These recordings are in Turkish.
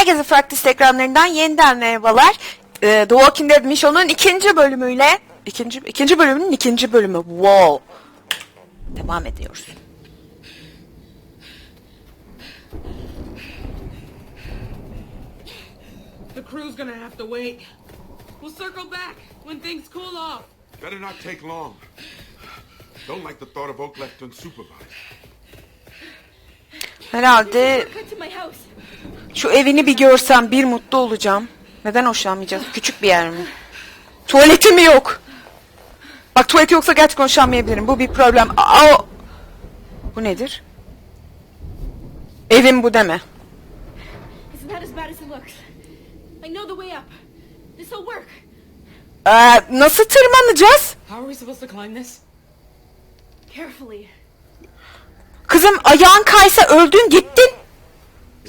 Herkese Fraktis ekranlarından yeniden merhabalar. Ee, The Walking Dead Mission'un ikinci bölümüyle ikinci ikinci bölümünün ikinci bölümü. Wow. Devam ediyoruz. The crew's gonna have to wait. We'll circle back when things cool off. Better not take long. Don't like the thought of Oak left unsupervised. Herhalde Şu evini bir görsem bir mutlu olacağım. Neden hoşlanmayacağız? Küçük bir yer mi? Tuvaleti mi yok? Bak tuvaleti yoksa gerçekten hoşlanmayabilirim. Bu bir problem. Aa, bu nedir? Evim bu deme. It's not as bad as it looks. I know the way up. This'll work. Ee, nasıl tırmanacağız? How are we supposed to climb this? Carefully. Kızım ayağın kaysa öldün gittin.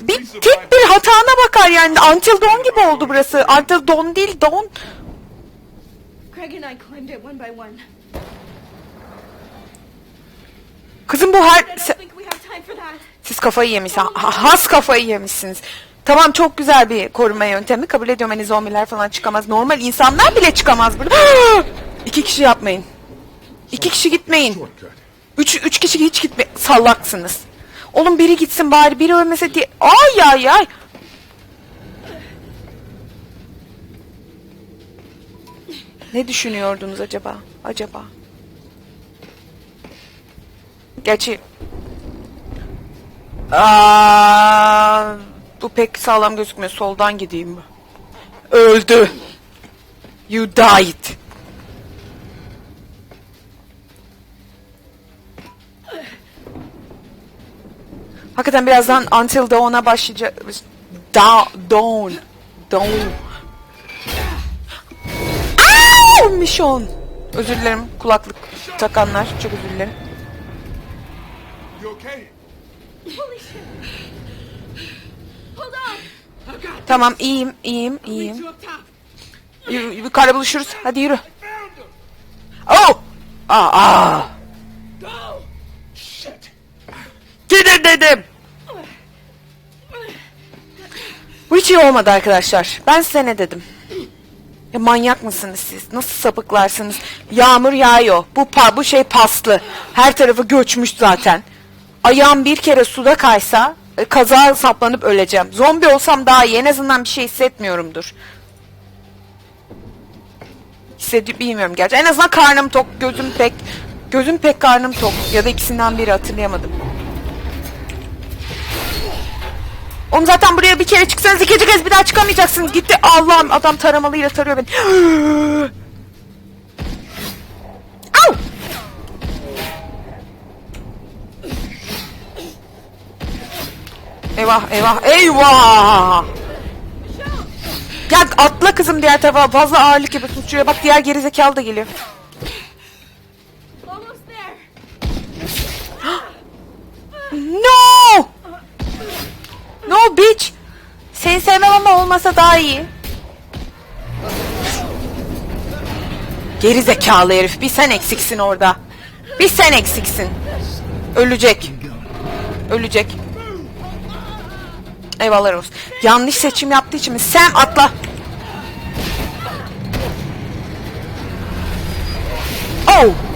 Bir tek bir hatana bakar yani. Until Dawn gibi oldu burası. Until Dawn değil Dawn. Craig and I climbed it one by one. Kızım bu her... Siz kafayı yemişsiniz. Ha- Has kafayı yemişsiniz. Tamam çok güzel bir koruma yöntemi. Kabul ediyorum hani zombiler falan çıkamaz. Normal insanlar bile çıkamaz burada. İki kişi yapmayın. İki kişi gitmeyin. Üç, üç kişi hiç gitme. Sallaksınız. Oğlum biri gitsin bari biri ölmese diye. Ay ay ay. Ne düşünüyordunuz acaba? Acaba? Gerçi Aa, bu pek sağlam gözükmüyor. Soldan gideyim mi? Öldü. You died. Hakikaten birazdan Until Dawn'a başlayacak. Da Dawn. Dawn. Aa, Mission. Özür dilerim kulaklık takanlar. Çok özür dilerim. Tamam iyiyim iyiyim iyiyim. yukarı buluşuruz. Hadi yürü. Oh! Aa, aa. Go! Shit. Dedim. Bu hiç iyi olmadı arkadaşlar. Ben size ne dedim? Ya manyak mısınız siz? Nasıl sapıklarsınız? Yağmur yağıyor. Bu pa bu şey paslı. Her tarafı göçmüş zaten. Ayağım bir kere suda kaysa e, kaza saplanıp öleceğim. Zombi olsam daha iyi. En azından bir şey hissetmiyorumdur. Hissedi bilmiyorum gerçi. En azından karnım tok, gözüm pek gözüm pek karnım tok ya da ikisinden biri hatırlayamadım. Oğlum zaten buraya bir kere çıksanız ikinci kez bir daha çıkamayacaksınız. Gitti Allah'ım adam taramalıyla tarıyor beni. Au! Eyvah eyvah eyvah! Gel atla kızım diğer tarafa fazla ağırlık yapıyorsun şuraya bak diğer gerizekalı da geliyor. No! Bitch! Seni sevmem ama olmasa daha iyi. Geri zekalı herif. Bir sen eksiksin orada. Bir sen eksiksin. Ölecek. Ölecek. Eyvallah olsun. Yanlış seçim yaptığı için mi? Sam atla. Oh!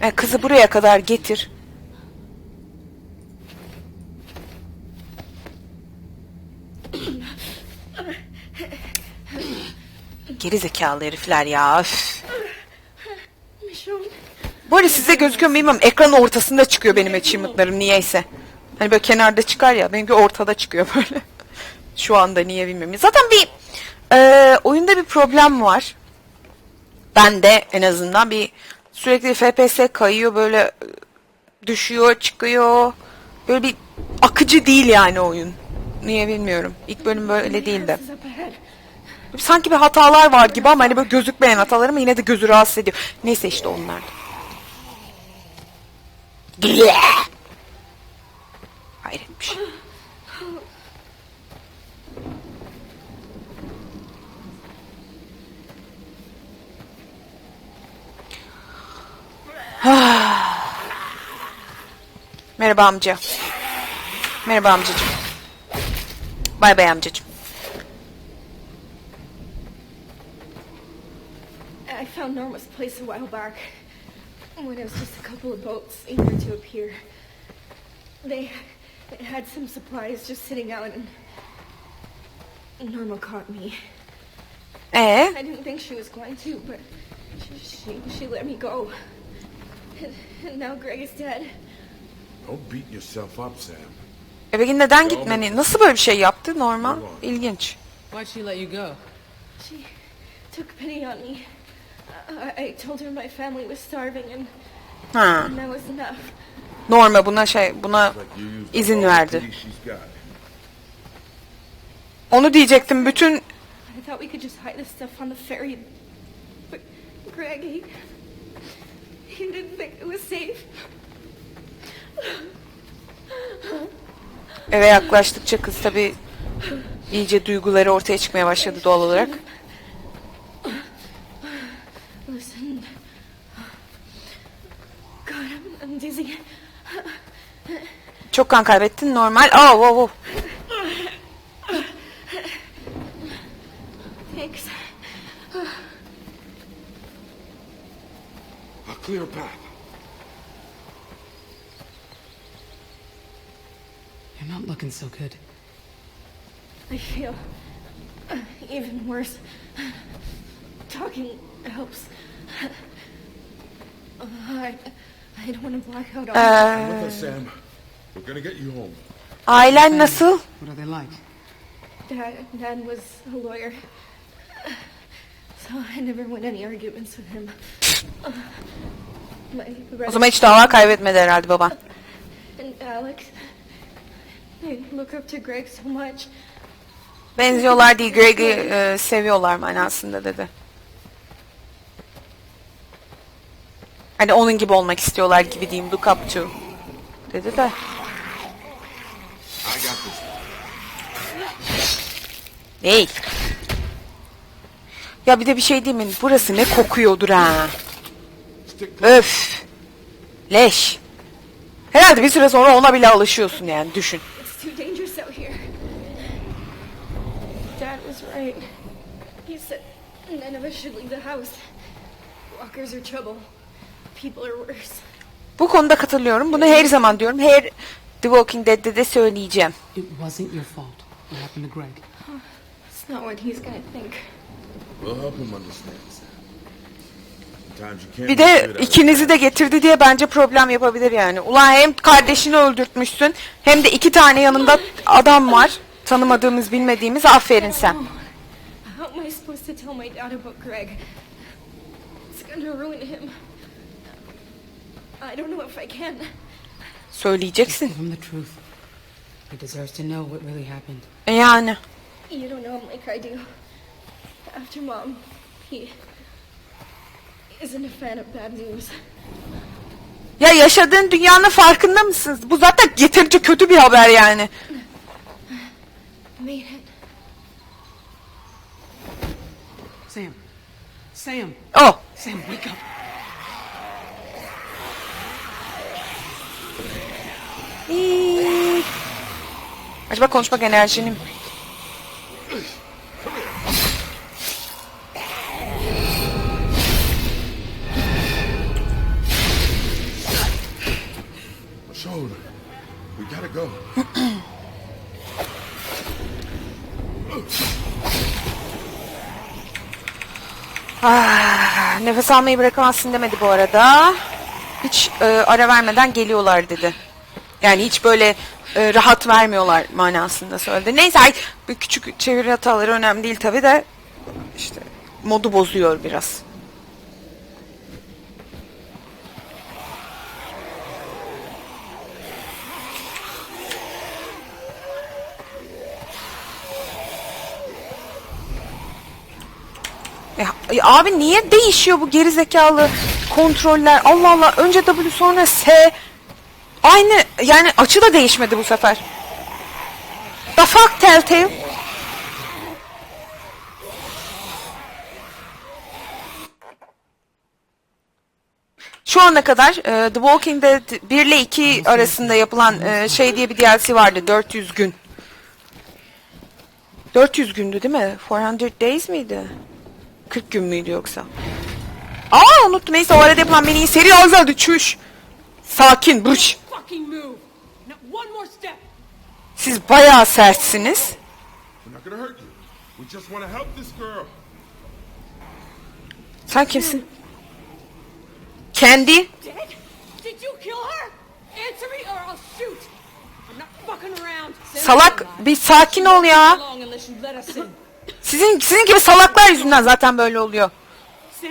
E, kızı buraya kadar getir. Geri zekalı herifler ya. arada size gözüküyor mu. Ekranın ortasında çıkıyor benim achievement'larım niyeyse. Hani böyle kenarda çıkar ya. Benimki ortada çıkıyor böyle. Şu anda niye bilmiyorum. Zaten bir e, oyunda bir problem var. Ben de en azından bir sürekli FPS kayıyor böyle e, düşüyor çıkıyor. Böyle bir akıcı değil yani oyun. Niye bilmiyorum. İlk bölüm böyle değildi. Sanki bir hatalar var gibi ama hani böyle gözükmeyen hatalar ama yine de gözü rahatsız ediyor. Neyse işte onlar. Hayret bir şey. Merhaba amca. Merhaba amcacığım. Bay bay amcacığım. I found Norma's place a while back when it was just a couple of boats eager to appear. They, they had some supplies just sitting out, and Norma caught me. Eh? I didn't think she was going to, but she she, she let me go. And, and now Greg is dead. Don't beat yourself up, Sam. e peki neden gitmeni? Nasıl böyle bir şey yaptı? Normal. İlginç. Why'd she let you go? She took pity on me. I, told her my family was starving, and, Ha. and that was enough. Norma buna şey, buna izin verdi. Onu diyecektim. Bütün I thought we could just hide the stuff on the ferry, but Greg, he, he didn't think it was safe. eve yaklaştıkça kız tabii iyice duyguları ortaya çıkmaya başladı doğal olarak. Listen. God, I'm, I'm dizzy. Çok kan kaybettin normal. Aa, wow, wow. Clear path. You're not looking so good. I feel uh, even worse. Talking helps. Uh, I, I don't want to black out on Ee, With us, Sam. We're gonna get you home. ailen nasıl? What are they like? Dad. Dad was a lawyer, so I never win any arguments with him. O zaman hiç dava kaybetmedi herhalde baban. Benziyorlar değil, Greg'i e, seviyorlar manasında dedi. Hani onun gibi olmak istiyorlar gibi diyeyim, look up to. Dedi de. Ney? Ya bir de bir şey diyeyim mi? Burası ne kokuyordur ha. Öf. Leş. Herhalde bir süre sonra ona bile alışıyorsun yani düşün. It's too dangerous out here. Dad was right. He said none of us should leave the house. Walkers are trouble. People are worse. Bu konuda katılıyorum. Bunu her zaman diyorum. Her The Walking Dead'de de söyleyeceğim. It wasn't your fault. What happened to Greg? It's not what he's gonna think. We'll help him understand, Sam. Sometimes you can't Bir de ikinizi de getirdi diye bence problem yapabilir yani. Ulan hem kardeşini öldürtmüşsün hem de iki tane yanında adam var. Tanımadığımız bilmediğimiz aferin sen. Söyleyeceksin. E Yani. You don't know him like I do. After mom, he isn't a fan of bad news. Ya yaşadığın dünyanın farkında mısınız? Bu zaten yeterince kötü bir haber yani. Made it. Sam. Sam. Oh. Sam, wake up. İyi. Acaba konuşmak enerjini mi? Shoulder. We gotta go. Ah, nefes almayı bırakamazsın demedi bu arada. Hiç e, ara vermeden geliyorlar dedi. Yani hiç böyle e, rahat vermiyorlar manasında söyledi. Neyse ay, küçük çeviri hataları önemli değil tabi de işte modu bozuyor biraz. Ya, ya abi niye değişiyor bu geri zekalı kontroller? Allah Allah önce W sonra S. Aynı yani açı da değişmedi bu sefer. The fuck Telltale? Şu ana kadar e, The Walking Dead 1 ile 2 arasında yapılan e, şey diye bir DLC vardı. 400 gün. 400 gündü değil mi? 400 days miydi? 40 gün müydü yoksa? Aa unuttum. Neyse o arada yapılan mini seri azaldı. Çüş. Sakin. Step. Siz bayağı sertsiniz. Sen kimsin? Kendi. Salak bir sakin ol ya. Sizin sizin gibi salaklar yüzünden zaten böyle oluyor. Sam?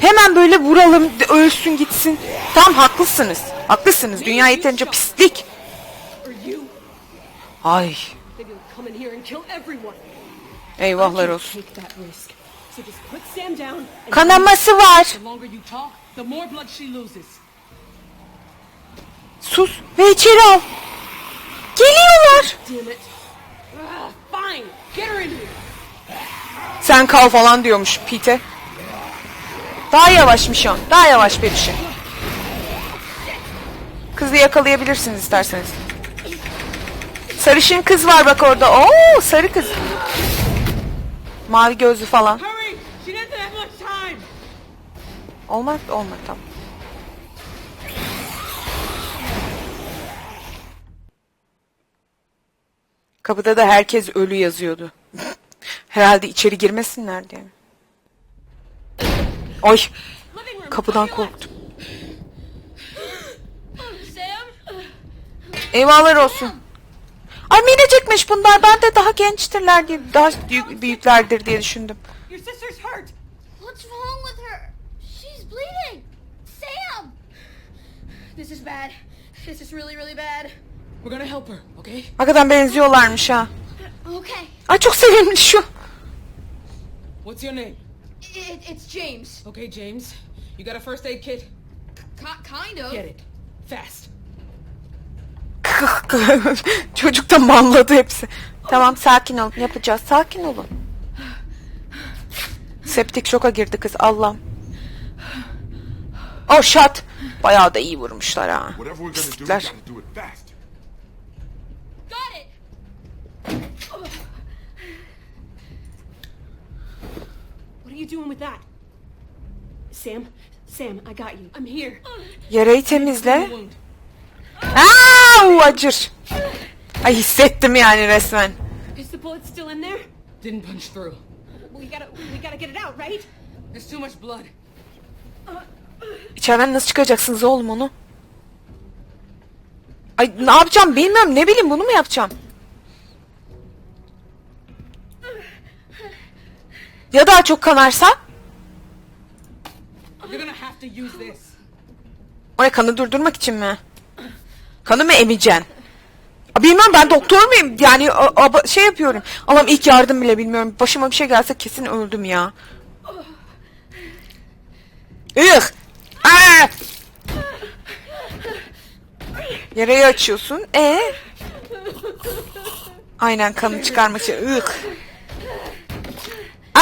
Hemen böyle vuralım, ölsün gitsin. Tam haklısınız. Haklısınız. Dünya yeterince pislik. Ay, eyvahlar olsun. Kanaması var. Sus ve içeri al. Geliyorlar. Sen kal falan diyormuş Pete. Daha yavaşmış o. Daha yavaş bir şey. Kızı yakalayabilirsiniz isterseniz. Sarışın kız var bak orada. Oo sarı kız. Mavi gözlü falan. Olmaz olmaz tamam. Kapıda da herkes ölü yazıyordu. Herhalde içeri girmesinler diye. Room. kapıdan korktum. Sam? Eyvahlar olsun. Ay minicikmiş bunlar. Ben de daha gençtirler diye, daha büyük, büyüklerdir diye düşündüm. Your sister's hurt. What's wrong with her? She's bleeding. Sam! This is bad. This is really, really bad. We're gonna help her, okay? Hakikaten benziyorlarmış ha. Okay. Ay çok sevimli şu. What's your name? It, it's James. Okay, James. You got a first aid kit? Ki- kind of. Get it. Fast. Çocuk da manladı hepsi. Tamam sakin olun yapacağız. Sakin olun. Septik şoka girdi kız Allah'ım. Oh shot. Bayağı da iyi vurmuşlar ha. Pislikler. gotta do it fast. Got it. What are you doing with that? Sam? Sam, I got you. I'm here. Yarayı temizle. Wound. Aa, acır. Ay hissettim yani resmen. Is the bullet still in there? Didn't punch through. We gotta, we gotta get it out, right? There's too much blood. İçeriden nasıl çıkacaksınız oğlum onu? Ay ne yapacağım bilmiyorum. Ne bileyim bunu mu yapacağım? Ya daha çok kanarsa? You're gonna have to use this. O ne kanı durdurmak için mi? Kanı mı emeceksin? Bilmem ben doktor muyum? Yani a- a- şey yapıyorum. Allah'ım ilk yardım bile bilmiyorum. Başıma bir şey gelse kesin öldüm ya. Ih! Aa! Yarayı açıyorsun. E? Aynen kanı çıkarmak için. Ih!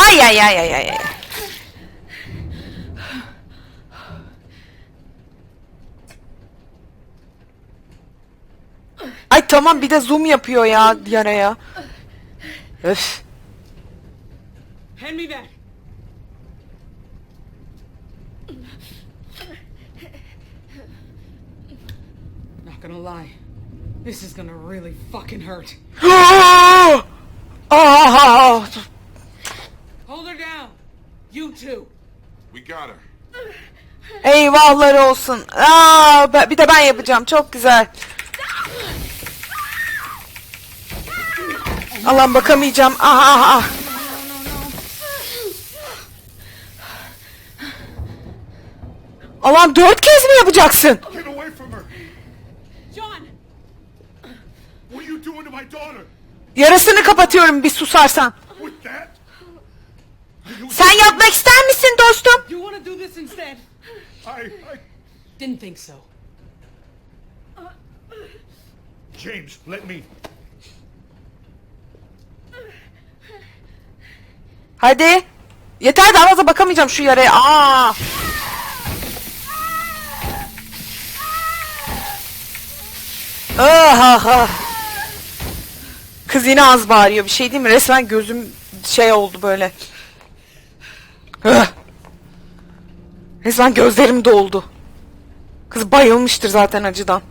Ay ay ay ay ay. ay. Tamam bir de zoom yapıyor ya yaraya. Öf. Me that. Not gonna lie. This is gonna really fucking hurt. Aa! You too. We got her. Eyvahlar olsun. Aa, bir de ben yapacağım. Çok güzel. Allah'ım bakamayacağım. Ah ah ah. Allah'ım dört kez mi yapacaksın? Get away from her. John! What are you doing to my daughter? Yarasını kapatıyorum bir susarsan. With that? yapmak ister misin dostum? You want to do this instead? I, I... Didn't think so. James, let me. Hadi. Yeter daha fazla bakamayacağım şu yaraya. Aa! Ah, ah. ah. Kız yine az bağırıyor. Bir şey değil mi? Resmen gözüm şey oldu böyle. Ah. Resmen gözlerim doldu. Kız bayılmıştır zaten acıdan.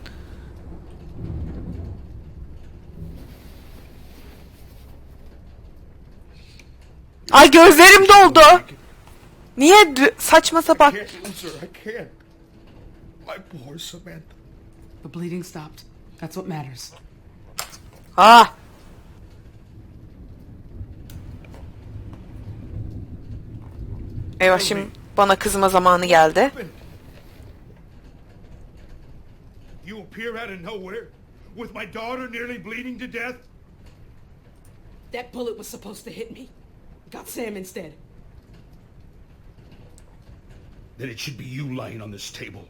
Ay gözlerim doldu. Niye saçma sapan? can't lose her. I can't. My poor Samantha. The bleeding stopped. That's what matters. Ah. Eyvah şimdi bana kızma zamanı geldi. You appear out of nowhere with my daughter nearly bleeding to death. That bullet was supposed to hit me. Got Sam instead. Then it should be you lying on this table.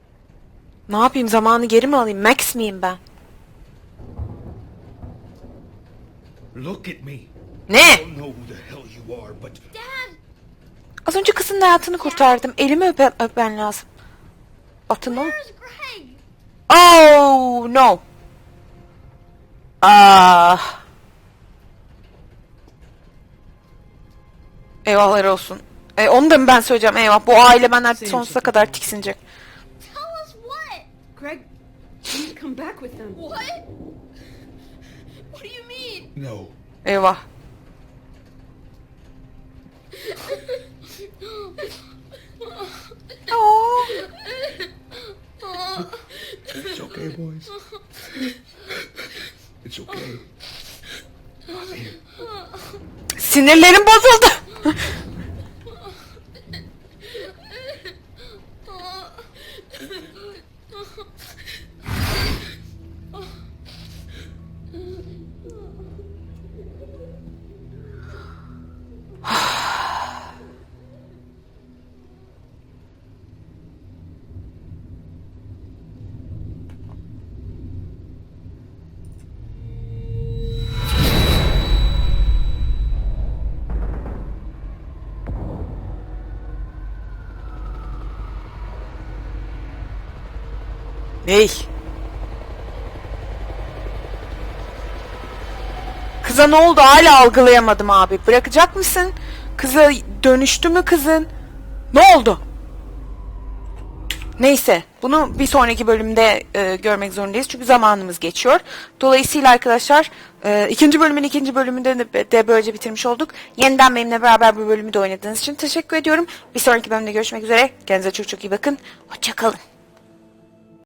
Ne yapayım zamanı geri mi alayım? Max miyim ben? Look at me. Ne? I don't know who the hell you are, but Dad! Az önce kızın hayatını kurtardım. Elimi öpe öpen lazım. Atın o. Where's Greg? Oh no. Ah. Eyvahlar olsun. E, onu da mı ben söyleyeceğim? Eyvah. Bu aile benden sonsuza kadar tiksinecek. Greg, you need to come back with them. What? What do you mean? no. Eyvah. Oh. It's okay, boys. It's okay. Sinirlerim bozuldu. Ney? Kıza ne oldu hala algılayamadım abi. Bırakacak mısın? Kıza dönüştü mü kızın? Ne oldu? Neyse bunu bir sonraki bölümde e, görmek zorundayız çünkü zamanımız geçiyor. Dolayısıyla arkadaşlar e, ikinci bölümün ikinci bölümünde de, böylece bitirmiş olduk. Yeniden benimle beraber bu bölümü de oynadığınız için teşekkür ediyorum. Bir sonraki bölümde görüşmek üzere. Kendinize çok çok iyi bakın. Hoşçakalın.